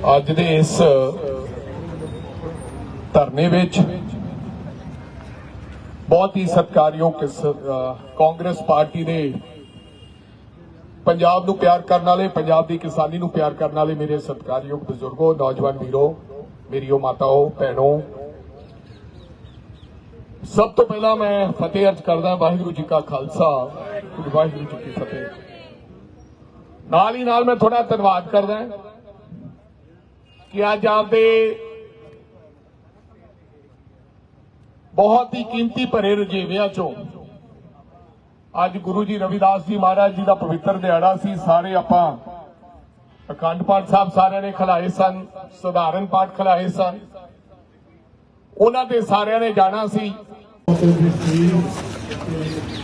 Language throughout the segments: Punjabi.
ਅੱਜ ਦੇ ਇਸ ਧਰਨੇ ਵਿੱਚ ਬਹੁਤ ਹੀ ਸਤਿਕਾਰਯੋਗ ਕਾਂਗਰਸ ਪਾਰਟੀ ਦੇ ਪੰਜਾਬ ਨੂੰ ਪਿਆਰ ਕਰਨ ਵਾਲੇ, ਪੰਜਾਬ ਦੀ ਕਿਸਾਨੀ ਨੂੰ ਪਿਆਰ ਕਰਨ ਵਾਲੇ ਮੇਰੇ ਸਤਿਕਾਰਯੋਗ ਬਜ਼ੁਰਗੋ, ਨੌਜਵਾਨ ਵੀਰੋ ਮੇਰੀਓ ਮਾਤਾਓ, ਭੈਣੋ। ਸਭ ਤੋਂ ਪਹਿਲਾਂ ਮੈਂ ਫਤਿਹ ਅਰਜ਼ ਕਰਦਾ, ਵਾਹਿਗੁਰੂ ਜੀ ਕਾ ਖਾਲਸਾ, ਵਾਹਿਗੁਰੂ ਜੀ ਕੀ ਫਤਿਹ। ਨਾਲ ਹੀ ਨਾਲ ਮੈਂ ਥੋੜਾ ਧੰਨਵਾਦ ਕਰਦਾ। ਕਿ ਅੱਜ ਆਪਦੇ ਬਹੁਤ ਹੀ ਕੀਮਤੀ ਭਰੇ ਰਜੇਵਿਆਂ ਚੋਂ ਅੱਜ ਗੁਰੂ ਜੀ ਰਵਿਦਾਸ ਜੀ ਮਹਾਰਾਜ ਜੀ ਦਾ ਪਵਿੱਤਰ ਦਿਹਾੜਾ ਸੀ। ਸਾਰੇ ਆਪਾਂ ਅਖੰਡ ਪਾਠ ਸਾਹਿਬ ਸਾਰਿਆਂ ਨੇ ਖਲਾਏ ਸਨ, ਸਧਾਰਨ ਪਾਠ ਖਲਾਏ ਸਨ। ਉਹਨਾਂ ਦੇ ਸਾਰਿਆਂ ਨੇ ਜਾਣਾ ਸੀ।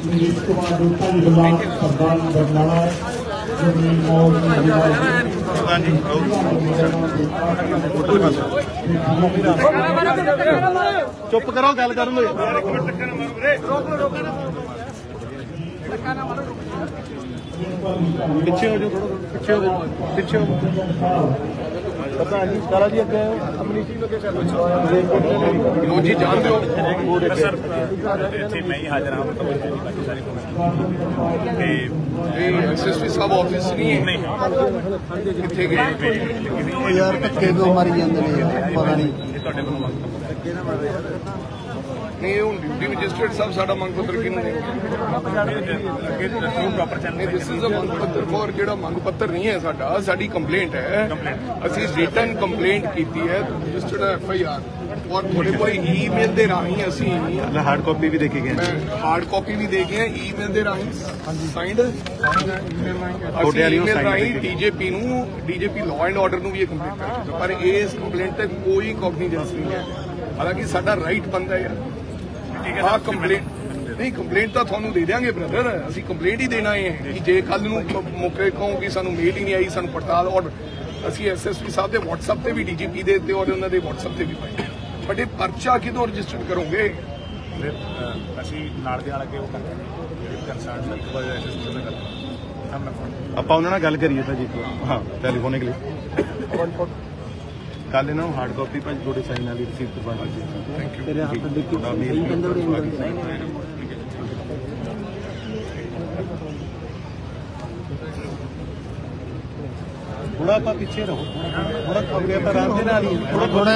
ਮੇਰੀ ਕੁਮਾਰ ਰੂਪਾ ਜੀ ਖਿਲਾਫ ਸਰਦਾਰ ਬਰਨਾਲਾ ਜਮੀਨ ਮੌਲ ਚੁੱਪ ਕਰੋ, ਗੱਲ ਕਰਨ ਦੋ ਪਿੱਛੇ ਹੋ ਜਾਓ ਥੋੜਾ ਪਿੱਛੇ ਹੋ ਜਾਓ, ਪਿੱਛੇ ਹੋ ਪਤਾ ਨਹੀਂ ਕਾਲਾ ਜੀ ਅੱਗੇ ਅਮਨੀਤ ਜੀ ਅੱਗੇ ਕਰ ਲੋ ਜੀ ਜਾਣਦੇ ਹੋ? ਸਰ ਇੱਥੇ ਮੈਂ ਹੀ ਹਾਜ਼ਰ ਹਾਂ ਜੀ ਬਾਕੀ ਸਾਰੀ ਤੇ ਇਹ ਐਸਐਸਪੀ ਸਾਹਿਬ ਆਫਿਸ ਨਹੀਂ ਨਹੀਂ। ਕਿੱਥੇ ਗਏ? ਯਾਰ ਧੱਕੇ ਕਿਉਂ ਮਾਰੀ ਜਾਂਦੇ ਨੇ? ਪਤਾ ਨਹੀਂ। ਇਹ ਤੁਹਾਡੇ ਕੋਲ ਮੰਗ ਨਹੀਂ ਹੁਣ ਡਿਊਟੀ ਮੈਜਿਸਟ੍ਰੇਟ ਸਾਹਿਬ ਸਾਡਾ ਮੰਗ ਪੱਤਰ ਕਿਹਨੂੰ ਦੇ ਅੱਗੇ ਦੱਸੋ ਪ੍ਰੋਪਰ ਚੈਨਲ ਨਹੀਂ ਦਿਸ ਇਜ਼ ਅ ਮੰਗ ਪੱਤਰ ਫॉर ਜਿਹੜਾ ਮੰਗ ਪੱਤਰ ਨਹੀਂ ਹੈ ਸਾਡਾ ਸਾਡੀ ਕੰਪਲੇਂਟ ਹੈ। ਅਸੀਂ ਰਿਟਨ ਕੰਪਲੇਂਟ ਕੀਤੀ ਹੈ ਰਜਿਸਟਰਡ ਐਫ ਆਈ ਆਰ ਔਰ ਤੁਹਾਡੇ ਕੋਲ ਈਮੇਲ ਦੇ ਰਾਹੀਂ ਅਸੀਂ ਹਾਰਡ ਕਾਪੀ ਵੀ ਦੇਖੀ ਗਏ ਹਾਰਡ ਕਾਪੀ ਵੀ ਦੇ ਗਏ ਈਮੇਲ ਦੇ ਰਾਹੀਂ। ਸਾਈਨਡ ਤੁਹਾਡੇ ਵਾਲੀ sign ਰਾਹੀਂ। ਡੀਜੇਪੀ ਨੂੰ ਡੀਜੇਪੀ ਲਾਅ ਐਂਡ ਆਰਡਰ ਨੂੰ ਵੀ ਇਹ ਕੰਪਲੇਂਟ ਕਰ ਚੁੱਕਾ ਪਰ ਇਸ ਕੰਪਲੇਂਟ ਤੇ ਕੋਈ ਕੌਗਨੀਜੈਂਸ ਨਹੀਂ ਹੈ। ਹਾਲਾਂਕਿ ਸਾਡਾ ਰਾਈਟ ਬੰਦਾ ਯਾਰ। ਹਾਂ ਕੰਪਲੇਂਟ ਨਹੀਂ ਕੰਪਲੇਂਟ ਤਾਂ ਤੁਹਾਨੂੰ ਦੇ ਦਿਆਂਗੇ ਬ੍ਰਦਰ ਅਸੀਂ ਕੰਪਲੇਂਟ ਹੀ ਦੇਣਾ ਹੈ ਕਿ ਜੇ ਕੱਲ ਨੂੰ ਮੌਕੇ ਕਹੋ ਕਿ ਸਾਨੂੰ ਮੇਲ ਹੀ ਨਹੀਂ ਆਈ ਸਾਨੂੰ ਪੜਤਾਲ ਔਰ ਅਸੀਂ ਐਸਐਸਪੀ ਸਾਹਿਬ ਦੇ WhatsApp ਤੇ ਵੀ ਡੀਜੀਪੀ ਦੇ ਉੱਤੇ ਔਰ ਉਹਨਾਂ ਦੇ WhatsApp ਤੇ ਵੀ ਪਾਈ। ਬਟ ਇਹ ਪਰਚਾ ਕਿਦੋਂ ਰਜਿਸਟਰਡ ਕਰੋਗੇ? ਅਸੀਂ ਨਾਲ ਦੇ ਨਾਲ ਅੱਗੇ ਉਹ ਕਰਦੇ ਕੰਸਰਨ ਇੱਕ ਵਾਰ ਐਸਐਸਪੀ ਨਾਲ ਕਰਦੇ ਆਪਾਂ ਉਹਨਾਂ ਨਾਲ ਗੱਲ ਕਰੀਏ ਤਾਂ ਜੀ। ਹਾਂ ਟੈਲੀਫੋਨਿਕ ਲਈ। ਕੱਲ ਇਹਨਾਂ ਨੂੰ ਹਾਰਡ ਕਾਪੀ ਭਾਜੀ ਤੁਹਾਡੇ ਸਾਈਨ ਵਾਲੀ ਰਸੀਦ ਕਰਵਾ ਦਿੱਤੀ ਥੈਂਕ ਯੂ ਤੇਰੇ ਹੱਥ ਦੇਖ ਕੇ ਮੇਲ ਥੋੜਾ ਆਪਾਂ ਪਿੱਛੇ ਰਹੋ। ਥੋੜਾ ਅੱਗੇ ਆਪਾਂ ਆਰਾਮ ਦੇ ਨਾਲ ਹੀ ਥੋੜਾ ਥੋੜਾ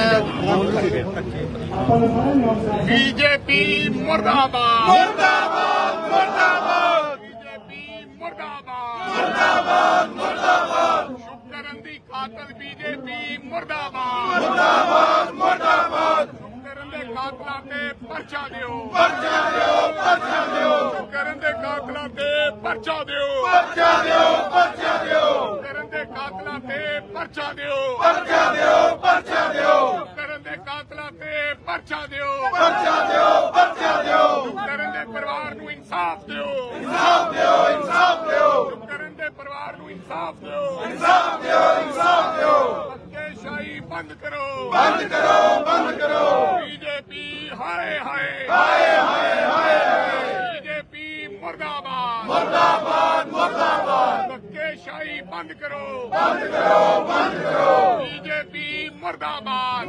ਬੀਜੇਪੀ ਮੁਰਦਾਬਾਦ। ਮੁਰਦਾਬਾਦ ਮੁਰਦਾਬਾਦ। ਬੀਜੇਪੀ ਮੁਰਦਾਬਾਦ ਮੁਰਦਾਬਾਦ ਮੁਰਦਾਬਾਦ ਸ਼ੁਕਰਨ ਦੀ ਕਾਤਲ ਬੀਜੇਪੀ ਮੁਰਦਾਬਾਦ ਮੁਰਦਾਬਾਦ ਮੁਰਦਾਬਾਦ ਸ਼ੁਕਰਨ ਦੇ ਕਾਤਲਾਂ ਤੇ ਪਰਚਾ ਦਿਓ ਪਰਚਾ ਦਿਓ ਪਰਚਾ ਦਿਓ ਕਰਨ ਦੇ ਕਾਤਲਾਂ ਤੇ ਪਰਚਾ ਦਿਓ ਪਰਚਾ ਦਿਓ ਪਰਚਾ ਦਿਓ ਕਰਨ ਦੇ ਕਾਤਲਾਂ ਤੇ ਪਰਚਾ ਦਿਓ ਪਰਚਾ ਦਿਓ ਪਰਚਾ ਦਿਓ ਕਰਨ ਦੇ ਕਾਤਲਾਂ ਤੇ ਪਰਚਾ ਦਿਓ ਪਰਚਾ ਦਿਓ ਪਰਚਾ ਦਿਓ ਕਰਨ ਦੇ ਪਰਿਵਾਰ ਨੂੰ ਇਨਸਾਫ ਦਿਓ ਇਨਸਾਫ ਦਿਓ ਇਨਸਾਫ ਦਿਓ ਕਰਨ ਦੇ ਪਰਿਵਾਰ ਨੂੰ ਇਨਸਾਫ ਦਿਓ ਇਨਸਾਫ ਦਿਓ ਇਨਸਾਫ ਦਿਓ ਸ਼ਾਹੀ ਬੰਦ ਕਰੋ। ਬੰਦ ਕਰੋ ਬੰਦ ਕਰੋ। ਬੀਜੇਪੀ ਹਾਏ ਹਾਏ। ਹਾਏ ਹਾਏ ਹਾਏ ਬੀਜੇਪੀ ਮੁਰਦਾਬਾਦ। ਮੁਰਦਾਬਾਦ ਮੁਰਦਾਬਾਦ। ਸ਼ਾਹੀ ਬੰਦ ਕਰੋ। ਬੰਦ ਕਰੋ ਬੰਦ ਕਰੋ। ਬੀਜੇਪੀ ਮੁਰਦਾਬਾਦ।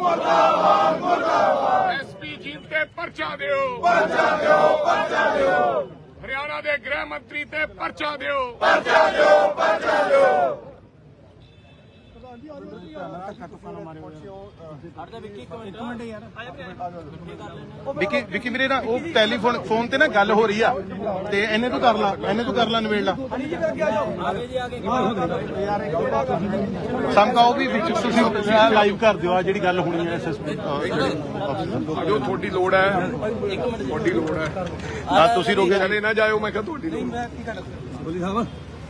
ਐਸਪੀ ਜੀ ਤੇ ਪਰਚਾ ਦਿਓ। ਪਰਚਾ ਦਿਓ ਪਰਚਾ ਦਿਓ। ਹਰਿਆਣਾ ਦੇ ਗ੍ਰਹਿ ਮੰਤਰੀ ਤੇ ਪਰਚਾ ਦਿਓ। ਪਰਚਾ ਦਿਓ ਪਰਚਾ ਦਿਓ। ਵਿਕੀ ਵਿਕੀ ਵੀਰੇ ਨਾ ਉਹ ਟੈਲੀਫੋਨ ਫੋਨ ਤੇ ਨਾ ਗੱਲ ਹੋ ਰਹੀ ਆ। ਤੇ ਇਹਨੇ ਤੂੰ ਕਰ ਲਾ ਇਹਨੇ ਤੂੰ ਕਰ ਲਾ ਨਵੇੜ ਲਾ। ਸਮਕਾਓ ਵੀ ਵਿੱਚ ਤੁਸੀਂ ਲਾਈਵ ਕਰ ਦਿਓ ਆ ਜਿਹੜੀ ਗੱਲ ਹੋਣੀ ਹੈ ਐਸਐਸਪੀ ਜੋ ਤੁਹਾਡੀ ਲੋੜ ਹੈ ਤੁਹਾਡੀ ਲੋੜ ਹੈ। ਆ ਤੁਸੀਂ ਰੋਗੇ ਚਲੇ ਨਾ ਜਾਇਓ ਮੈਂ ਕਿਹਾ ਤੁਹਾਡੀ ਲੋੜ ਹੈ।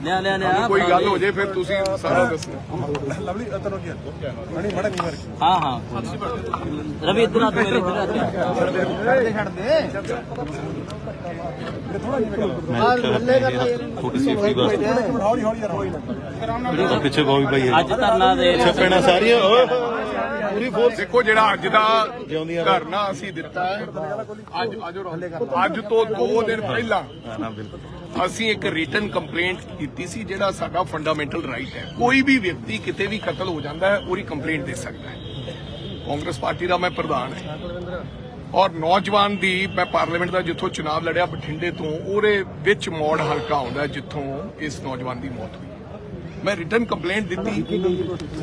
ਲਿਆ ਲਿਆ ਲਿਆ ਕੋਈ ਗੱਲ ਹੋ ਜੇ ਫਿਰ ਤੁਸੀਂ ਸਾਰਾ ਦੱਸਣਾ ਹਾਂ? ਹਾਂ ਰਵੀ ਇਧਰ ਆ ਤੂੰ ਮੇਰੇ ਇਧਰ ਆ ਥੋੜੀ ਸੇਫਟੀ ਵਾਸਤੇ। ਪਿੱਛੇ ਬਹੁਤ ਭਾਈ ਅੱਜ ਧਰਨਾ ਦੇ ਪੈਣਾ ਸਾਰੀਆਂ ਓਏ। ਦੇਖੋ ਜਿਹੜਾ ਅੱਜ ਦਾ ਧਰਨਾ ਅਸੀਂ ਦਿੱਤਾ ਹੈ ਅੱਜ ਅੱਜ ਅੱਜ ਤੋਂ 2 ਦਿਨ ਪਹਿਲਾਂ ਅਸੀਂ ਇੱਕ ਰਿਟਨ ਕੰਪਲੇਂਟ ਕੀਤੀ ਸੀ ਜਿਹੜਾ ਸਾਡਾ ਫੰਡਾਮੈਂਟਲ ਰਾਈਟ ਹੈ। ਕੋਈ ਵੀ ਵਿਅਕਤੀ ਕਿਤੇ ਵੀ ਕਤਲ ਹੋ ਜਾਂਦਾ ਹੈ ਉਹਦੀ ਕੰਪਲੇਂਟ ਦੇ ਸਕਦਾ ਹੈ। ਕਾਂਗਰਸ ਪਾਰਟੀ ਦਾ ਮੈਂ ਪ੍ਰਧਾਨ ਹਾਂ। ਔਰ ਨੌਜਵਾਨ ਦੀ ਮੈਂ ਪਾਰਲੀਮੈਂਟ ਦਾ ਜਿੱਥੋਂ ਚੁਣਾਵ ਲੜਿਆ ਬਠਿੰਡੇ ਤੋਂ ਉਹਦੇ ਵਿੱਚ ਮੋੜ ਹਲਕਾ ਆਉਂਦਾ ਜਿੱਥੋਂ ਇਸ ਨੌਜਵਾਨ ਦੀ ਮੌਤ ਹੋਈ। ਮੈਂ ਰਿਟਨ ਕੰਪਲੇਂਟ ਦਿੱਤੀ।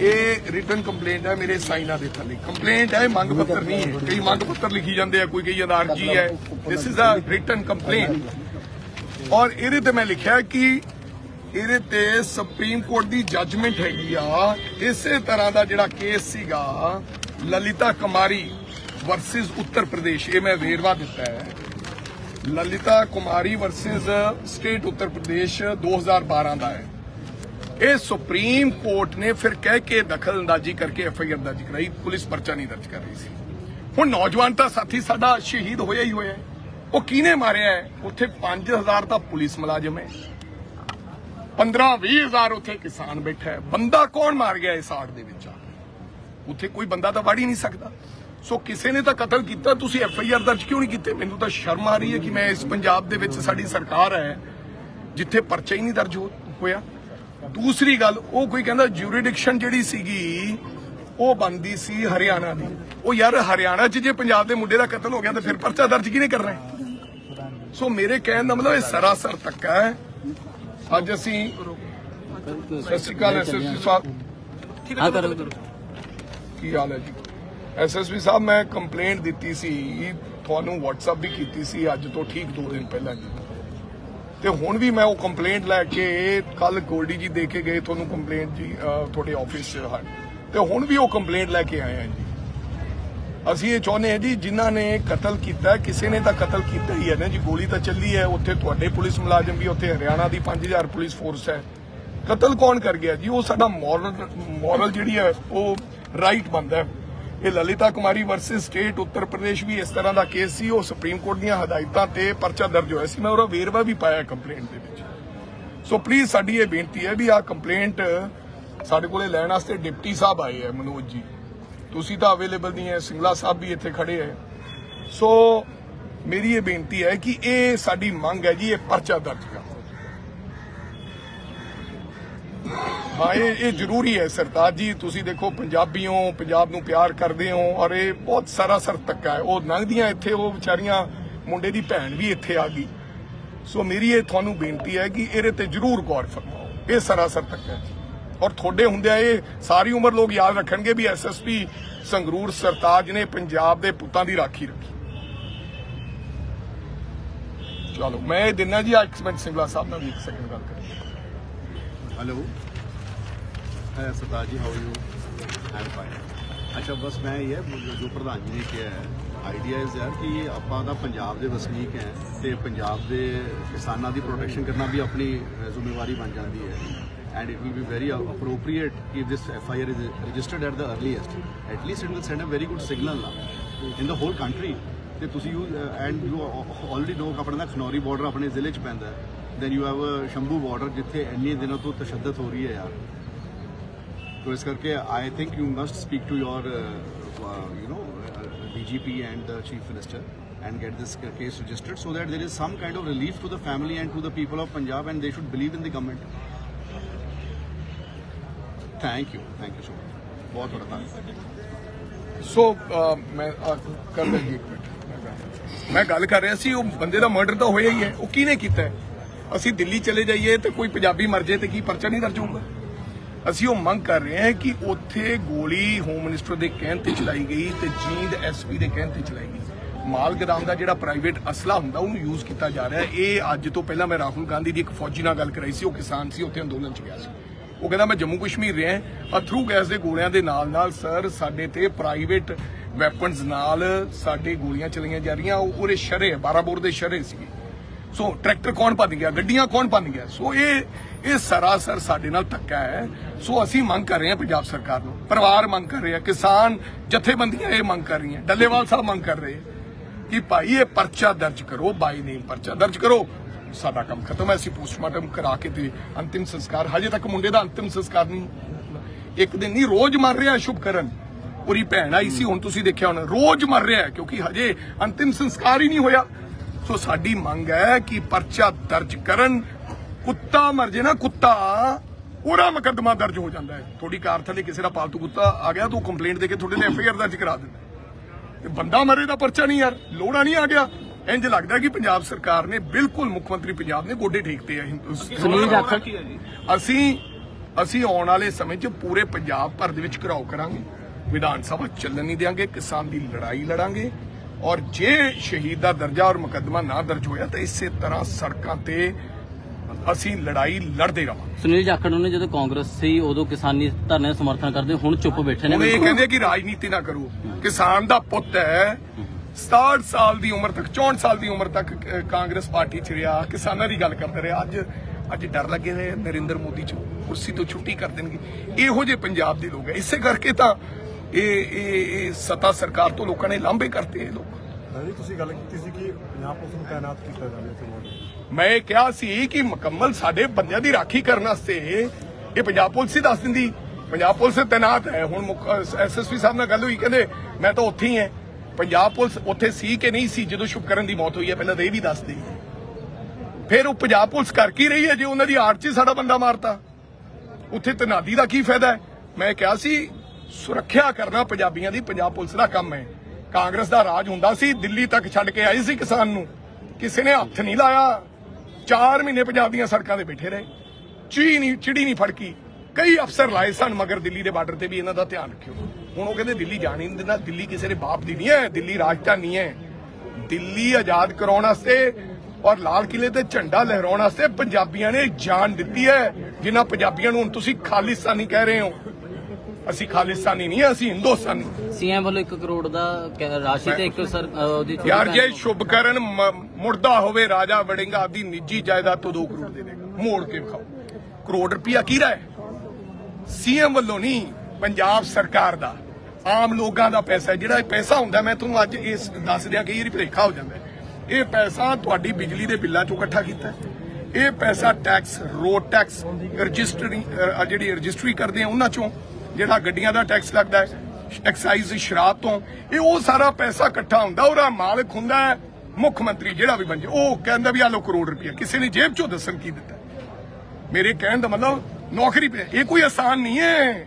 ਇਹ ਰਿਟਨ ਕੰਪਲੇਂਟ ਹੈ, ਮੇਰੇ ਸਾਈਨਾਂ ਦੇ ਥੱਲੇ। ਕੰਪਲੇਂਟ ਹੈ, ਮੰਗ ਪੱਤਰ ਨਹੀਂ ਹੈ। ਕਈ ਮੰਗ ਪੱਤਰ ਲਿਖੀ ਜਾਂਦੇ ਆ, ਕੋਈ ਕਹੀ ਜਾਂਦਾ ਅਰਜੀ ਹੈ। This is a written complaint ਔਰ ਇਹਦੇ ਤੇ ਮੈਂ ਲਿਖਿਆ ਕਿ ਇਹਦੇ ਤੇ ਸੁਪਰੀਮ ਕੋਰਟ ਦੀ ਜੱਜਮੈਂਟ ਹੈਗੀ ਆ। ਇਸੇ ਤਰ੍ਹਾਂ ਦਾ ਜਿਹੜਾ ਕੇਸ ਸੀਗਾ, ਲਲਿਤਾ ਕੁਮਾਰੀ ਵਰਸਸ ਉੱਤਰ ਪ੍ਰਦੇਸ਼, ਇਹ ਮੈਂ ਵੇਰਵਾ ਦਿੱਤਾ ਹੈ। ਲਲਿਤਾ ਕੁਮਾਰੀ ਵਰਸਸ ਸਟੇਟ ਉੱਤਰ ਪ੍ਰਦੇਸ਼ 2012 ਦਾ ਹੈ। ਇਹ ਸੁਪਰੀਮ ਕੋਰਟ ਨੇ ਫਿਰ ਕਹਿ ਕੇ ਦਖਲ ਅੰਦਾਜ਼ੀ ਕਰਕੇ ਐਫ ਆਈ ਆਰ ਦਰਜ ਕਰਾਈ, ਪੁਲਿਸ ਪਰਚਾ ਨਹੀਂ ਦਰਜ ਕਰ ਰਹੀ ਸੀ। ਹੁਣ ਨੌਜਵਾਨ ਤਾਂ ਸਾਥੀ ਸਾਡਾ ਸ਼ਹੀਦ ਹੋਇਆ ਹੀ ਹੋਇਆ ਹੈ। ਉਹ ਕਿਹਨੇ ਮਾਰਿਆ ਹੈ? ਉੱਥੇ 5000 ਤਾਂ ਪੁਲਿਸ ਮੁਲਾਜ਼ਮ ਹੈ। 15 20000 ਉੱਥੇ ਕਿਸਾਨ ਬੈਠਾ ਹੈ। ਬੰਦਾ ਕੌਣ ਮਾਰ ਗਿਆ ਇਸ ਆੜ ਦੇ ਵਿੱਚ ਆ ਉੱਥੇ ਕੋਈ ਬੰਦਾ ਤਾਂ ਵੜ ਹੀ ਨਹੀਂ ਸਕਦਾ। ਸੋ ਕਿਸੇ ਨੇ ਤਾਂ ਕਤਲ ਕੀਤਾ, ਤੁਸੀਂ ਐਫ ਆਈ ਆਰ ਦਰਜ ਕਿਉਂ ਨਹੀਂ ਕੀਤੇ? ਮੈਨੂੰ ਤਾਂ ਸ਼ਰਮ ਆ ਰਹੀ ਹੈ ਕਿ ਮੈਂ ਇਸ ਪੰਜਾਬ ਦੇ ਵਿੱਚ ਸਾਡੀ ਸਰਕਾਰ ਹੈ, ਜਿੱਥੇ ਪਰਚਾ ਹੀ ਨਹੀਂ ਦਰਜ ਹੋਇਆ। ਦੂਸਰੀ ਗੱਲ ਉਹ ਕੋਈ ਕਹਿੰਦਾ ਜੂਰੀਡਿਕਸ਼ਨ ਜਿਹੜੀ ਸੀਗੀ ਉਹ ਬੰਦੀ ਸੀ ਹਰਿਆਣਾ ਦੀ। ਉਹ ਯਾਰ ਹਰਿਆਣਾ 'ਚ ਜੇ ਪੰਜਾਬ ਦੇ ਮੁੰਡੇ ਦਾ ਕਤਲ ਹੋ ਗਿਆ ਤਾਂ ਫਿਰ ਪਰਚਾ ਦਰਜ ਕਿਹਨੇ ਕਰਨਾ ਹੈ? ਸੋ ਮੇਰੇ ਕਹਿਣ ਦਾ ਮਤਲਬ ਇਹ ਸਰਾਸਰ ਧੱਕਾ ਹੈ। ਅੱਜ ਅਸੀਂ ਸਤਿ ਸ਼੍ਰੀ ਅਕਾਲ ਐਸਐਸਪੀ ਸਾਹਿਬ। ਕੀ ਹਾਲ ਹੈ ਜੀ? ਐਸਐਸਪੀ ਸਾਹਿਬ ਮੈਂ ਕੰਪਲੇਂਟ ਦਿੱਤੀ ਸੀ ਤੁਹਾਨੂੰ WhatsApp ਵੀ ਕੀਤੀ ਸੀ ਅੱਜ ਤੋਂ ਠੀਕ 2 ਦਿਨ ਪਹਿਲਾਂ ਜੀ। ਤੇ ਹੁਣ ਵੀ ਮੈਂ ਉਹ ਕੰਪਲੇਂਟ ਲੈ ਕੇ ਕੱਲ ਗੋਲਡੀ ਜੀ ਦੇ ਕੇ ਗਏ, ਤੁਹਾਨੂੰ ਕੰਪਲੇਂਟ ਜੀ ਤੁਹਾਡੇ ਆਫਿਸ 'ਚ ਹਨ ਤੇ ਹੁਣ ਵੀ ਉਹ ਕੰਪਲੇਂਟ ਲੈ ਕੇ ਆਏ ਹਾਂ ਜੀ। ਅਸੀਂ ਇਹ ਚਾਹੁੰਦੇ ਹਾਂ ਜੀ, ਜਿਨ੍ਹਾਂ ਨੇ ਕਤਲ ਕੀਤਾ, ਕਿਸੇ ਨੇ ਤਾਂ ਕਤਲ ਕੀਤਾ ਹੀ ਹੈ ਨਾ ਜੀ। ਗੋਲੀ ਤਾਂ ਚੱਲੀ ਹੈ, ਉੱਥੇ ਤੁਹਾਡੇ ਪੁਲਿਸ ਮੁਲਾਜ਼ਮ ਵੀ, ਉੱਥੇ ਹਰਿਆਣਾ ਦੀ 5000 ਪੁਲਿਸ ਫੋਰਸ ਹੈ। ਕਤਲ ਕੌਣ ਕਰ ਗਿਆ ਜੀ? ਉਹ ਸਾਡਾ ਮੋਰਲ ਮੋਰਲ ਜਿਹੜੀ ਹੈ, ਉਹ ਰਾਈਟ ਬੰਦਾ ਹੈ। ਇਹ ਲਲਿਤਾ ਕੁਮਾਰੀ ਵਰਸਸ ਸਟੇਟ ਉੱਤਰ ਪ੍ਰਦੇਸ਼ ਵੀ ਇਸ ਤਰ੍ਹਾਂ ਦਾ ਕੇਸ ਸੀ। ਉਹ ਸੁਪਰੀਮ ਕੋਰਟ ਦੀਆਂ ਹਦਾਇਤਾਂ ਤੇ ਪਰਚਾ ਦਰਜ ਹੋਇਆ ਸੀ। ਮੈਂ ਉਹਦਾ ਵੇਰਵਾ ਵੀ ਪਾਇਆ ਕੰਪਲੇਂਟ ਦੇ ਵਿੱਚ। ਸੋ ਪਲੀਜ਼ ਸਾਡੀ ਇਹ ਬੇਨਤੀ ਹੈ ਵੀ ਆਹ ਕੰਪਲੇਂਟ ਸਾਡੇ ਕੋਲੇ ਲੈਣ ਵਾਸਤੇ ਡਿਪਟੀ ਸਾਹਿਬ ਆਏ ਹੈ ਮਨੋਜ ਜੀ। ਤੁਸੀਂ ਤਾਂ ਅਵੇਲੇਬਲ ਨਹੀਂ ਹੈ, ਸਿੰਗਲਾ ਸਾਹਿਬ ਵੀ ਇੱਥੇ ਖੜੇ ਹੈ ਸੋ ਮੇਰੀ ਇਹ ਬੇਨਤੀ ਹੈ ਕਿ ਇਹ ਸਾਡੀ ਮੰਗ ਹੈ ਜੀ, ਇਹ ਪਰਚਾ ਦਰਜ ਕਰੋ। ਹਾਂ, ਇਹ ਇਹ ਜ਼ਰੂਰੀ ਹੈ ਸਰਤਾਜ ਜੀ, ਤੁਸੀਂ ਦੇਖੋ ਪੰਜਾਬੀਓ, ਪੰਜਾਬ ਨੂੰ ਪਿਆਰ ਕਰਦੇ ਹੋ ਔਰ ਇਹ ਬਹੁਤ ਸਾਰਾ ਸਰ ਤੱਕਾ ਹੈ। ਉਹ ਲੰਘਦੀਆਂ ਇੱਥੇ, ਉਹ ਵਿਚਾਰੀਆਂ, ਮੁੰਡੇ ਦੀ ਭੈਣ ਵੀ ਇੱਥੇ ਆ ਗਈ। ਸੋ ਮੇਰੀ ਇਹ ਤੁਹਾਨੂੰ ਬੇਨਤੀ ਹੈ ਕਿ ਇਹਦੇ ਤੇ ਜ਼ਰੂਰ ਗੌਰ ਫਰਮਾਓ। ਇਹ ਸਰਾਸਰ ਤੱਕ ਹੈ ਔਰ ਤੁਹਾਡੇ ਹੁੰਦਿਆਂ ਇਹ ਸਾਰੀ ਉਮਰ ਲੋਕ ਯਾਦ ਰੱਖਣਗੇ ਵੀ ਐਸਐਸਪੀ ਸੰਗਰੂਰ ਸਰਤਾਜ ਨੇ ਪੰਜਾਬ ਦੇ ਪੁੱਤਾਂ ਦੀ ਰਾਖੀ ਰੱਖੀ। ਚਲੋ, ਮੈਂ ਇਹ ਦਿਨਾ ਜੀ ਅੱਜ ਮਿੰਟ ਸਿੰਗਲਾ ਸਾਹਿਬ ਨਾਲ ਵੀ ਇੱਕ ਸੈਕਿੰਡ ਗੱਲ ਕਰੀ हेलो है सरदार जी how you I am fine ਅੱਛਾ ਬਸ ਮੈਂ ਇਹ ਹੈ ਜੋ ਪ੍ਰਧਾਨ ਜੀ ਨੇ ਕਿਹਾ ਹੈ ਆਈਡੀਆ ਇਜ਼ ਯਾਰ ਕਿ ਆਪਾਂ ਤਾਂ ਪੰਜਾਬ ਦੇ ਵਸਨੀਕ ਹੈ ਤੇ ਪੰਜਾਬ ਦੇ ਕਿਸਾਨਾਂ ਦੀ ਪ੍ਰੋਟੈਕਸ਼ਨ ਕਰਨਾ ਵੀ ਆਪਣੀ ਅ, ਜ਼ਿੰਮੇਵਾਰੀ ਬਣ ਜਾਂਦੀ ਹੈ and it will be very appropriate ਕਿ this F I R is registered at the earliest at least it will send a very good signal ਨਾ ਇਨ ਦ ਹੋਲ ਕੰਟਰੀ ਤੇ ਤੁਸੀਂ you and you already know ਆਪਣਾ ਨਾ ਖਨੌਰੀ ਬਾਰਡਰ ਆਪਣੇ ਜ਼ਿਲ੍ਹੇ 'ਚ ਪੈਂਦਾ ਹੈ then you have a Shambhu border ਜਿੱਥੇ ਇੰਨੇ ਦਿਨਾਂ ਤੋਂ ਤਸ਼ੱਦਦ ਹੋ ਰਹੀ ਹੈ ਯਾਰ तो इस करके I think you must speak to your you know DGP and the chief minister and get this case registered so that there is some kind of relief to the family and to the people of Punjab and they should believe in the government. Thank you. Thank you so much. बहुत बड़ा धन्यवाद ਸੋ ਅਹ, ਮੈਂ ਅਹ, ਕਰ ਲੈ ਜੀ ਇੱਕ ਮਿੰਟ ਮੈਂ ਗੱਲ ਕਰ ਰਿਹਾ ਸੀ ਉਹ ਬੰਦੇ ਦਾ ਮਰਡਰ ਤਾਂ ਹੋਇਆ ਹੀ ਹੈ ਉਹ ਕਿਹਨੇ ਕੀਤਾ ਹੈ? ਅਸੀਂ ਦਿੱਲੀ ਚਲੇ ਜਾਈਏ ਤੇ ਕੋਈ ਪੰਜਾਬੀ ਮਰ ਜਾਏ ਤੇ ਕੀ ਪਰਚਾ ਨਹੀਂ ਦਰਜ ਹੋਊਗਾ ਅਸੀਂ ਉਹ ਮੰਗ ਕਰ ਰਹੇ ਹਾਂ ਕਿ ਉੱਥੇ ਗੋਲੀ ਹੋਮ ਮਿਨਿਸਟਰ ਦੇ ਕਹਿਣ ਤੇ ਚਲਾਈ ਗਈ ਤੇ ਜੀਂਦ ਐਸਪੀ ਦੇ ਕਹਿਣ ਤੇ ਚਲਾਈ ਗਈ। ਮਾਲਗਰਾਮ ਦਾ ਜਿਹੜਾ ਪ੍ਰਾਈਵੇਟ ਅਸਲਾ ਹੁੰਦਾ, ਉਹਨੂੰ ਯੂਜ਼ ਕੀਤਾ ਜਾ ਰਿਹਾ ਇਹ ਅੱਜ ਤੋਂ ਪਹਿਲਾਂ ਮੈਂ ਰਾਹੁਲ ਗਾਂਧੀ ਦੀ ਇੱਕ ਫੌਜੀ ਨਾਲ ਗੱਲ ਕਰਾਈ ਸੀ, ਉਹ ਕਿਸਾਨ ਸੀ, ਉੱਥੇ ਅੰਦੋਲਨ ਚ ਗਿਆ ਸੀ। ਉਹ ਕਹਿੰਦਾ, ਮੈਂ ਜੰਮੂ ਕਸ਼ਮੀਰ ਰਿਹਾ ਅਥਰੂ ਗੈਸ ਦੇ ਗੋਲਿਆਂ ਦੇ ਨਾਲ ਨਾਲ ਸਰ ਸਾਡੇ ਤੇ ਪ੍ਰਾਈਵੇਟ ਵੈਪਨਸ ਨਾਲ ਸਾਡੇ ਗੋਲੀਆਂ ਚਲਾਈਆਂ ਜਾ ਰਹੀਆਂ। ਉਹ ਉਹਦੇ ਸ਼ਰੇ 12 ਬੋਰ ਦੇ ਸ਼ਰੇ ਸੀਗੇ। ਸੋ ਟਰੈਕਟਰ ਕੌਣ ਭੰਨ ਗਿਆ? ਗੱਡੀਆਂ ਕੌਣ ਭੰਨ ਗਿਆ? ਸੋ ਇਹ ਇਹ ਸਰਾਸਰ ਸਾਡੇ ਨਾਲ ਧੱਕਾ ਹੈ। ਸੋ ਅਸੀਂ ਮੰਗ ਕਰ ਰਹੇ ਹਾਂ ਪੰਜਾਬ ਸਰਕਾਰ ਨੂੰ, ਪਰਿਵਾਰ ਮੰਗ ਕਰ ਰਹੇ ਆ ਕਿਸਾਨ ਜਥੇਬੰਦੀਆਂ ਇਹ ਮੰਗ ਕਰ ਰਹੀਆਂ। ਡੱਲੇਵਾਲ ਸਾਹਿਬ ਮੰਗ ਕਰ ਰਹੇ ਕਿ ਭਾਈ ਇਹ ਪਰਚਾ ਦਰਜ ਕਰੋ, ਬਾਈ ਨੇਮ ਪਰਚਾ ਦਰਜ ਕਰੋ। ਸਾਡਾ ਕੰਮ ਖਤਮ ਹੈ, ਅਸੀਂ ਪੋਸਟਮਾਰਟਮ ਕਰਾ ਕੇ ਤੇ ਅੰਤਿਮ ਸੰਸਕਾਰ, ਹਜੇ ਤੱਕ ਮੁੰਡੇ ਦਾ ਅੰਤਿਮ ਸੰਸਕਾਰ ਨਹੀਂ ਇੱਕ ਦਿਨ ਨਹੀਂ, ਰੋਜ਼ ਮਰ ਰਿਹਾ ਸ਼ੁਭ ਕਰਨ ਭੈਣ ਆਈ ਸੀ, ਹੁਣ ਤੁਸੀਂ ਦੇਖਿਆ ਹੋਣਾ, ਰੋਜ਼ ਮਰ ਰਿਹਾ ਕਿਉਂਕਿ ਹਜੇ ਅੰਤਿਮ ਸੰਸਕਾਰ ਹੀ ਨਹੀਂ ਹੋਇਆ। ਸੋ ਸਾਡੀ ਮੰਗ ਹੈ ਕਿ ਪਰਚਾ ਦਰਜ ਕਰਨ। ਕੁੱਤਾ ਮਰ ਜੇ ਨਾ ਕੁੱਤਾ ਉਹਦਾ ਮੁਕੱਦਮਾ ਦਰਜ ਹੋ ਜਾਂਦਾ ਹੈ। ਤੁਹਾਡੀ ਕਾਰ ਥੱਲੇ ਕਿਸੇ ਦਾ ਪਾਲਤੂ ਕੁੱਤਾ ਆ ਗਿਆ ਤਾਂ ਕੰਪਲੇਂਟ ਦੇ ਕੇ ਤੁਹਾਡੇ ਲਈ ਐਫਆਈਆਰ ਦਰਜ ਕਰਾ ਦਿੰਦਾ। ਤੇ ਬੰਦਾ ਮਰੇ ਦਾ ਪਰਚਾ ਨਹੀਂ ਯਾਰ ਲੋੜਾ ਨਹੀਂ ਆ ਗਿਆ। ਇੰਜ ਲੱਗਦਾ ਕਿ ਪੰਜਾਬ ਸਰਕਾਰ ਨੇ ਬਿਲਕੁਲ ਮੁੱਖ ਮੰਤਰੀ ਪੰਜਾਬ ਨੇ ਗੋਡੇ ਠੇਕਤੇ ਆ ਅਸੀਂ ਅਸੀਂ ਆਉਣ ਵਾਲੇ ਸਮੇਂ 'ਚ ਪੂਰੇ ਪੰਜਾਬ ਭਰ ਦੇ ਵਿੱਚ ਘਰਾਓ ਕਰਾਂਗੇ। ਵਿਧਾਨ ਸਭਾ ਚੱਲਣ ਨਹੀਂ ਦੇਵਾਂਗੇ ਕਿਸਾਨ ਦੀ ਲੜਾਈ ਲੜਾਂਗੇ। ਔਰ ਜੇ ਸ਼ਹੀਦ ਦਾ ਦਰਜਾ ਔਰ ਮੁਕੱਦਮਾ ਨਾ ਦਰਜ ਹੋਇਆ ਤਾਂ ਇਸੇ ਤਰ੍ਹਾਂ ਸੜਕਾਂ ਤੇ ਅਸੀਂ ਲੜਾਈ ਲੜਦੇ ਰਹਾਂਗੇ। ਸੁਨੀਲ ਜਾਖੜ ਨੇ ਜਦੋਂ ਕਾਂਗਰਸ ਸੀ ਉਦੋਂ ਕਿਸਾਨੀ ਧਰਨੇ ਦਾ ਸਮਰਥਨ ਕਰਦੇ ਹੁਣ ਚੁੱਪ ਬੈਠੇ ਨੇ। ਹੁਣ ਇਹ ਕਹਿੰਦੇ ਕਿ ਰਾਜਨੀਤੀ ਨਾ ਕਰੋ। ਕਿਸਾਨ ਦਾ ਪੁੱਤ ਹੈ 67 ਸਾਲ ਦੀ ਉਮਰ ਤੱਕ 64 ਸਾਲ ਦੀ ਉਮਰ ਤੱਕ ਕਾਂਗਰਸ ਪਾਰਟੀ ਚ ਰਿਹਾ। ਕਿਸਾਨਾਂ ਦੀ ਗੱਲ ਕਰਦੇ ਰਿਹਾ। ਅੱਜ ਅੱਜ ਡਰ ਲੱਗੇ ਆ ਨਰਿੰਦਰ ਮੋਦੀ ਚ। ਕੁਰਸੀ ਤੋਂ ਛੁੱਟੀ ਕਰ ਦੇਣਗੇ। ਇਹੋ ਜਿਹੇ ਪੰਜਾਬ ਦੇ ਲੋਕ ਹੈ ਇਸੇ ਕਰਕੇ ਤਾਂ ਇਹ ਇਹ ਸੱਤਾ ਸਰਕਾਰ ਤੋਂ ਲੋਕਾਂ ਨੇ ਲਾਂਭੇ ਕਰਤੇ ਇਹ ਲੋਕ। ਜੀ ਤੁਸੀਂ ਗੱਲ ਕੀਤੀ ਸੀ ਕਿ ਪੰਜਾਬ ਪੁਲਿਸ ਨੂੰ ਤਾਇਨਾਤ ਕੀਤਾ ਜਾਵੇ ਇੱਥੇ ਮੋਦੀ ਮੈਂ ਇਹ ਕਿਹਾ ਸੀ ਕਿ ਮੁਕੰਮਲ ਸਾਡੇ ਬੰਦਿਆਂ ਦੀ ਰਾਖੀ ਕਰਨ ਵਾਸਤੇ ਇਹ ਪੰਜਾਬ ਪੁਲਿਸ ਹੀ ਦੱਸ ਦਿੰਦੀ। ਪੰਜਾਬ ਪੁਲਿਸ ਤੈਨਾਤ ਹੈ। ਹੁਣ ਐਸਐਸਪੀ ਸਾਹਿਬ ਨਾਲ ਗੱਲ ਹੋਈ ਕਹਿੰਦੇ ਮੈਂ ਤਾਂ ਉੱਥੇ ਹੀ ਹਾਂ। ਪੰਜਾਬ ਪੁਲਿਸ ਉੱਥੇ ਸੀ ਕਿ ਨਹੀਂ ਸੀ? ਜਦੋਂ ਸ਼ੁਭਕਰਨ ਦੀ ਮੌਤ ਹੋਈ ਹੈ ਪਹਿਲਾਂ ਤਾਂ ਇਹ ਵੀ ਦੱਸ ਦੇਈ ਫਿਰ ਉਹ ਪੰਜਾਬ ਪੁਲਿਸ ਕਰ ਕੀ ਰਹੀ ਹੈ ਜੇ ਉਹਨਾਂ ਦੀ ਆੜ 'ਚ ਸਾਡਾ ਬੰਦਾ ਮਾਰਤਾ? ਉੱਥੇ ਤਨਾਦੀ ਦਾ ਕੀ ਫਾਇਦਾ ਹੈ? ਮੈਂ ਕਿਹਾ ਸੀ ਸੁਰੱਖਿਆ ਕਰਨਾ ਪੰਜਾਬੀਆਂ ਦੀ ਪੰਜਾਬ ਪੁਲਿਸ ਦਾ ਕੰਮ ਹੈ। ਕਾਂਗਰਸ ਦਾ ਰਾਜ ਹੁੰਦਾ ਸੀ, ਦਿੱਲੀ ਤੱਕ ਛੱਡ ਕੇ ਆਈ ਸੀ ਕਿਸਾਨ ਨੂੰ। ਕਿਸੇ ਨੇ ਹੱਥ ਨਹੀਂ ਲਾਇਆ। 4 ਮਹੀਨੇ ਪੰਜਾਬ ਦੀਆਂ ਸੜਕਾਂ ਤੇ ਬੈਠੇ ਰਹੇ। ਚੀ ਨਹੀਂ, ਚਿੜੀ ਨਹੀਂ ਫੜਕੀ। ਕਈ ਅਫਸਰ ਲਾਏ ਸਨ, ਮਗਰ ਦਿੱਲੀ ਦੇ ਬਾਰਡਰ ਤੇ ਵੀ ਇਹਨਾਂ ਦਾ ਧਿਆਨ ਰੱਖਿਓ। ਹੁਣ ਉਹ ਕਹਿੰਦੇ, ਦਿੱਲੀ ਜਾਣ ਹੀ ਨਹੀਂ ਦੇਣਾ ਦਿੱਲੀ ਕਿਸੇ ਦੇ ਬਾਪ ਦੀ ਨਹੀਂ ਹੈ, ਦਿੱਲੀ ਰਾਜਧਾਨੀ ਹੈ। ਦਿੱਲੀ ਆਜ਼ਾਦ ਕਰਾਉਣ ਵਾਸਤੇ ਔਰ ਲਾਲ ਕਿਲੇ ਤੇ ਝੰਡਾ ਲਹਿਰਾਉਣ ਵਾਸਤੇ ਪੰਜਾਬੀਆਂ ਨੇ ਜਾਨ ਦਿੱਤੀ ਹੈ, ਜਿਨ੍ਹਾਂ ਪੰਜਾਬੀਆਂ ਨੂੰ ਹੁਣ ਤੁਸੀਂ ਖਾਲਿਸਤਾਨੀ ਕਹਿ ਰਹੇ ਹੋ। ਅਸੀਂ ਖਾਲਿਸਤਾਨੀ ਨਹੀਂ ਅਸੀਂ ਹਿੰਦੁਸਤਾਨੀ ਸੀਐਮ ਵੱਲੋਂ 1 ਕਰੋੜ ਦਾ ਕ- ਰਾਸ਼ੀ ਤੇ ਇੱਕ ਸਰ ਅ, ਉਹਦੀ ਛੋਟੀ ਯਾਰ ਜੇ ਭੈਣ- ਸ਼ੁਭਕਰਨ ਮ- ਮੁਰਦਾ ਹੋਵੇ ਰਾਜਾ ਵੜਿੰਗਾ ਆਪਦੀ ਨਿੱਜੀ ਜਾਇਦਾਦ ਤੋਂ 2 ਕਰੋੜ ਦੇ ਦੇਗਾ ਮੋੜ ਕੇ ਵਿਖਾਓ ਕਰੋੜ ਰੁਪਇਆ ਕਿਹਦਾ ਹੈ ਸੀਐਮ ਵੱਲੋਂ ਨਹੀਂ ਪੰਜਾਬ ਸਰਕਾਰ ਦਾ ਆਮ ਲੋਕਾਂ ਦਾ ਪੈਸਾ ਹੈ। ਜਿਹੜਾ ਇਹ ਪੈਸਾ ਹੁੰਦਾ ਮੈਂ ਤੁਹਾਨੂੰ ਅੱਜ ਇਸ ਦੱਸ ਦਿਆਂ ਕਿ ਇਹ ਭੁਲੇਖਾ ਹੋ ਜਾਂਦਾ ਹੈ। ਇਹ ਪੈਸਾ ਤੁਹਾਡੀ ਬਿਜਲੀ ਦੇ ਬਿੱਲਾਂ ਚੋਂ ਇਕੱਠਾ ਕੀਤਾ ਹੈ। ਇਹ ਪੈਸਾ ਟੈਕਸ ਰੋਡ ਟੈਕਸ ਰਜਿਸਟਰੀ ਅ, ਜਿਹੜੀ ਰਜਿਸਟਰੀ ਕਰਦੇ ਆ ਉਹਨਾਂ ਚੋਂ ਜਿਹੜਾ ਗੱਡੀਆਂ ਦਾ ਟੈਕਸ ਲੱਗਦਾ ਹੈ ਐਕਸਾਈਜ਼ ਸ਼ਰਾਬ ਤੋਂ, ਇਹ ਉਹ ਸਾਰਾ ਪੈਸਾ ਇਕੱਠਾ ਹੁੰਦਾ, ਉਹਦਾ ਮਾਲਕ ਹੁੰਦਾ ਹੈ, ਮੁੱਖ ਮੰਤਰੀ ਜਿਹੜਾ ਵੀ ਬਣ ਜਾ ਉਹ ਕਹਿੰਦਾ ਵੀ ਆ ਲੋ ਕਰੋੜ ਰੁਪਇਆ ਕਿਸੇ ਨੇ ਜੇਬ ਚੋਂ ਦੱਸਣ ਕੀ ਦਿੱਤਾ? ਮੇਰੇ ਕਹਿਣ ਦਾ ਮਤਲਬ ਨੌਕਰੀ ਪੇ, ਇਹ ਕੋਈ ਆਸਾਨ ਨਹੀਂ ਹੈ।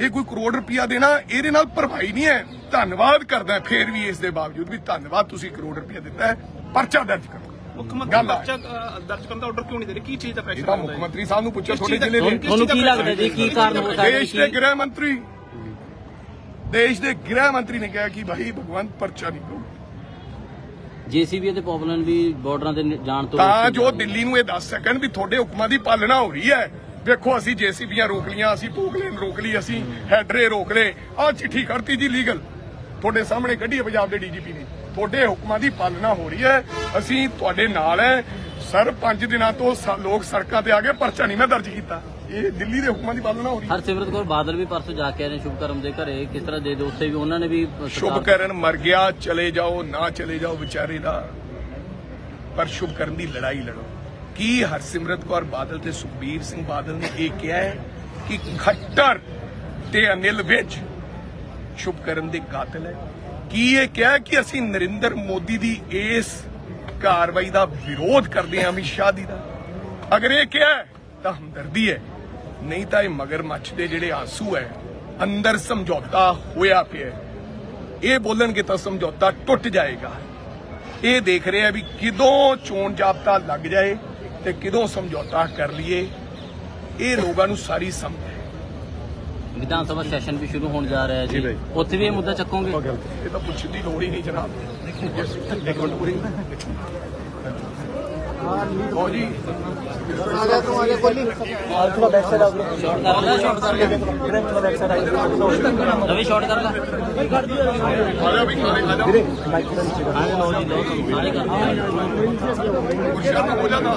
ਇਹ ਕੋਈ ਕਰੋੜ ਰੁਪਇਆ ਦੇਣਾ, ਇਹਦੇ ਨਾਲ ਭਰਪਾਈ ਨਹੀਂ ਹੈ। ਧੰਨਵਾਦ ਕਰਦਾ, ਫੇਰ ਵੀ ਇਸ ਦੇ ਬਾਵਜੂਦ ਵੀ ਧੰਨਵਾਦ ਤੁਸੀਂ ਕਰੋੜ ਰੁਪਇਆ ਦਿੱਤਾ ਹੈ, ਪਰਚਾ ਦਰਜ ਕਰੋ। ਮੁੱਖ ਮੰਤਰੀ ਗੱਲ ਆ। ਪਰਚਾ ਅ, ਦਰਜ ਕਰਨ ਦਾ ਆਰਡਰ ਕਿਉਂ ਨਹੀਂ ਦੇ ਰਹੇ? ਕੀ ਚੀਜ਼ ਦਾ ਇਹ ਪ੍ਰੈਸ਼ਰ ਤਾਂ ਮੁੱਖ ਮੰਤਰੀ ਸਾਹਿਬ ਨੂੰ ਪੁੱਛੋ ਤੁਹਾਡੇ ਜ਼ਿਲ੍ਹੇ ਤੁਹਾਨੂੰ ਦੇ ਤੁਹਾਨੂੰ ਕੀ ਲੱਗਦਾ ਜੀ ਕੀ ਕਾਰਨ ਹੋ ਸਕਦਾ ਦੇਸ਼ ਦੇ ਗ੍ਰਹਿ ਮੰਤਰੀ। ਦੇਸ਼ ਦੇ ਗ੍ਰਹਿ ਮੰਤਰੀ ਨੇ ਕਿਹਾ ਕਿ ਭਾਈ ਭਗਵੰਤ ਪਰਚਾ ਨਹੀਂ ਕਰੋ ਜੀਸੀਬੀ ਤੇ ਪੋਪੂਲਰ ਵੀ ਬਾਰਡਰਾਂ ਤੇ ਜਾਣ ਤੋਂ ਤਾਂ ਜੋ। ਦਿੱਲੀ ਨੂੰ ਇਹ ਦੱਸ ਸਕਣ ਵੀ ਤੁਹਾਡੇ ਹੁਕਮਾਂ ਦੀ ਪਾਲਣਾ ਹੋ ਰਹੀ ਹੈ। ਵੇਖੋ ਅਸੀਂ ਜੇਸੀਬੀਆਂ ਰੋਕ ਲੀਆਂ ਅਸੀਂ ਪੋਕਲੇਨ ਰੋਕ ਲਈ ਅਸੀਂ ਹੈਡਰੇ ਰੋਕ ਲਏ। ਆਹ ਚਿੱਠੀ ਕਰਤੀ ਜੀ ਲੀਗਲ ਤੁਹਾਡੇ ਸਾਹਮਣੇ ਕੱਢੀ ਹੈ ਪੰਜਾਬ ਦੇ ਡੀਜੀਪੀ ਨੇ। ਤੁਹਾਡੇ ਹੁਕਮਾਂ ਦੀ ਪਾਲਣਾ ਹੋ ਰਹੀ ਹੈ। ਅਸੀਂ ਤੁਹਾਡੇ ਨਾਲ ਹੈ। ਸਰ 5 ਦਿਨਾਂ ਤੋਂ ਲੋਕ ਸੜਕਾਂ ਤੇ ਆ ਗਏ ਪਰਚਾ ਨਹੀਂ ਮੈਂ ਦਰਜ ਕੀਤਾ। ਇਹ ਦਿੱਲੀ ਦੇ ਹੁਕਮਾਂ ਦੀ ਪਾਲਣਾ ਹੋ ਰਹੀ ਹੈ। ਹਰਸਿਮਰਤ ਕੌਰ ਬਾਦਲ ਵੀ ਪਰਸੋਂ ਜਾ ਕੇ ਆਏ ਨੇ ਸ਼ੁਭਕਰਮ ਦੇ ਘਰੇ। ਕਿਸ ਤਰ੍ਹਾਂ ਦੇ ਦੋ ਉੱਥੇ ਵੀ ਉਹਨਾਂ ਨੇ ਵੀ ਸ਼ੁਭਕਰਨ ਮਰ ਗਿਆ ਚਲੇ ਜਾਓ ਨਾ ਚਲੇ ਜਾਓ ਵਿਚਾਰੇ ਦਾ। ਪਰ ਸ਼ੁਭਕਰਨ ਦੀ ਲੜਾਈ ਲੜੋ। ਕੀ ਹਰਸਿਮਰਤ ਕੌਰ ਬਾਦਲ ਤੇ ਸੁਖਬੀਰ ਸਿੰਘ ਬਾਦਲ ਨੇ ਇਹ ਕਿਹਾ ਹੈ ਕਿ ਖੱਟਰ ਤੇ ਅਨਿਲ ਸ਼ੁਭ ਕਰਨ ਦੇ ਕਾਤਲ ਹੈ। ਕੀ ਇਹ ਕਿਹਾ ਕਿ ਅਸੀਂ ਨਰਿੰਦਰ ਮੋਦੀ ਦੀ ਇਸ ਕਾਰਵਾਈ ਦਾ ਵਿਰੋਧ ਕਰਦੇ ਹਾਂ, ਅਮਿਤ ਸ਼ਾਹ ਦੀ ਦਾ? ਅਗਰ ਇਹ ਕਿਹਾ ਤਾਂ ਹਮਦਰਦੀ ਹੈ। ਨਹੀਂ ਤਾਂ ਇਹ ਮਗਰਮੱਛ ਦੇ ਜਿਹੜੇ ਆਂਸੂ ਹੈ, ਅੰਦਰ ਸਮਝੌਤਾ ਹੋਇਆ ਪਿਆ ਇਹ ਬੋਲਣਗੇ ਤਾਂ ਸਮਝੌਤਾ ਟੁੱਟ ਜਾਏਗਾ। ਇਹ ਦੇਖ ਰਿਹਾ ਵੀ ਕਿਦੋਂ ਚੋਣ ਜਾਬਤਾ ਲੱਗ ਜਾਏ ਤੇ ਕਿਦੋਂ ਸਮਝੌਤਾ ਕਰ ਲਈਏ। ਇਹ ਲੋਕਾਂ ਨੂੰ ਸਾਰੀ ਸਮਝ ਹੈ। ਵਿਧਾਨ ਸਭਾ ਸੈਸ਼ਨ ਵੀ ਸ਼ੁਰੂ ਹੋਣ ਜਾ ਰਿਹਾ ਹੈ ਜੀ ਜੀ। ਉੱਥੇ ਵੀ ਇਹ ਮੁੱਦਾ ਚੱਕੋਗੇ? ਇਹ ਤਾਂ ਪੁੱਛਣ ਦੀ ਲੋੜ ਹੀ ਨਹੀਂ ਜਨਾਬ। ਇੱਕ ਮਿੰਟ ਪੂਰੀ। ਹੋ ਜੀ। ਰਵੀ ਸ਼ਾਰਟ ਕਰ ਲੈ। ਆ ਜਾ ਵੀ ਖਾਣੇ ਆ ਜਾ ਸਾਰੇ ਕਰ ਗੁਰਸ਼ਰਨ ਹੋ ਜਾਣਾ